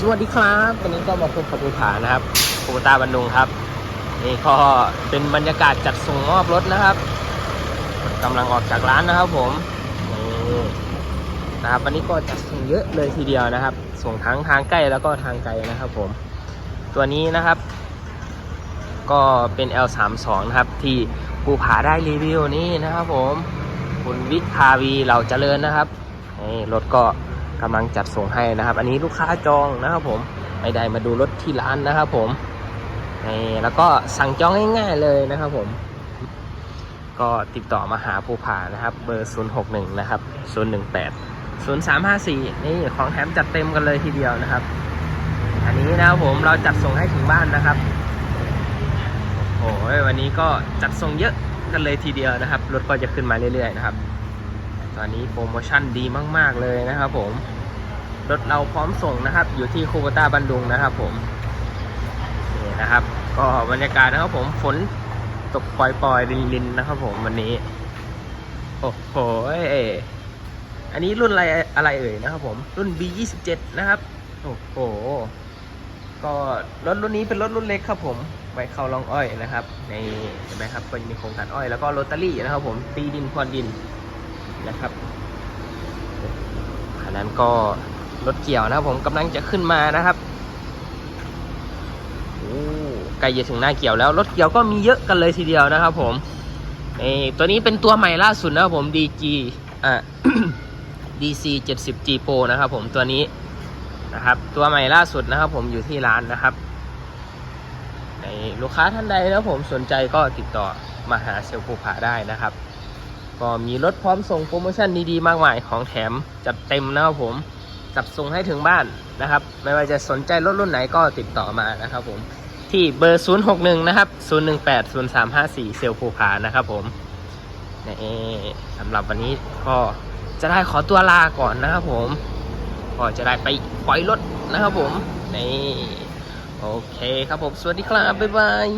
สวัสดีครับวันนี้ก็มาพบกับภูผานะครับภูตาบันดุงครับ นี่ก็เป็นบรรยากาศจัดส่งมอบรถนะครับกำลังออกจากร้านนะครับ ผมนี่นะครับ วันนี้ก็จัดส่งเยอะเลยทีเดียวนะครับ ส่งทั้งทางใกล้แล้วก็ทางไกลนะครับ ผม ตัวนี้นะครับ ก็เป็น L32 นะครับ ที่ภูผาได้รีวิวนี้นะครับ ผมคุณวิภาวีเหล่าเจริญนะครับนี่รถก็ กำลังจัดส่งให้นะครับ อันนี้ลูกค้าจองนะครับผมไม่ได้มาดูรถที่ร้านนะครับผมนี่แล้วก็สั่งจองง่าย ๆเลยนะครับผม ก็ติดต่อมาหาภูผานะครับ เบอร์ 061 นะครับ 018 0354 นี่ของแถมจัดเต็มกันเลยทีเดียวนะครับ อันนี้นะครับผมเราจัดส่งให้ถึงบ้านนะครับโอ้โหวันนี้ก็จัดส่งเยอะกันเลยทีเดียวนะครับรถก็จะขึ้นมาเรื่อยๆนะครับ ตอนนี้โปรโมชั่นดีมาก ๆ เลยนะครับผม รถเราพร้อมส่งนะครับ อยู่ที่คูโบต้าบันดุงนะครับผมนี่นะครับ ก็บรรยากาศนะครับผมฝนตกปล่อยๆลินๆนะครับผมวันนี้ โอ้โหอันนี้รุ่นอะไรอะไรเอ่ยนะครับผมรุ่น B27 นะครับ โอ้โห ก็รถรุ่นนี้เป็นรถรุ่นเล็กครับผมไว้เข้าลองอ้อยนะครับ ในเห็นไหมครับก็มีโครงการอ้อยแล้วก็โรตารี่นะครับผมตีดินพรวนดิน นะครับขณะนั้นก็รถเกี่ยวนะครับผมกำลังจะขึ้นมานะครับโอ้ใกล้จะถึงหน้าเกี่ยวแล้วรถเกี่ยวก็มีเยอะกันเลยทีเดียวนะครับ ผมนี่ตัวนี้เป็นตัวใหม่ล่าสุดนะครับผม DG อะ DC 70 G Pro นะครับผมตัวนี้นะครับ ตัวใหม่ล่าสุดนะครับ ผมอยู่ที่ร้านนะครับในลูกค้าท่านใดนะครับผมสนใจก็ติดต่อมาหาเซลล์ภูผาได้นะครับ ก็มีรถพร้อมส่งโปรโมชั่นดีๆ มากมายของแถมจัดเต็มนะครับผมจัดส่งให้ถึงบ้านนะครับ ไม่ว่าจะสนใจรถรุ่นไหนก็ติดต่อมานะครับผมที่เบอร์ 061 นะครับ 018 0354 เซลภูผานะครับผมนี่สำหรับวันนี้ก็จะได้ขอตัวลาก่อนนะครับผมก็จะได้ไปปล่อยรถนะครับผมนี่โอเคครับผม สวัสดีครับ บ๊ายบาย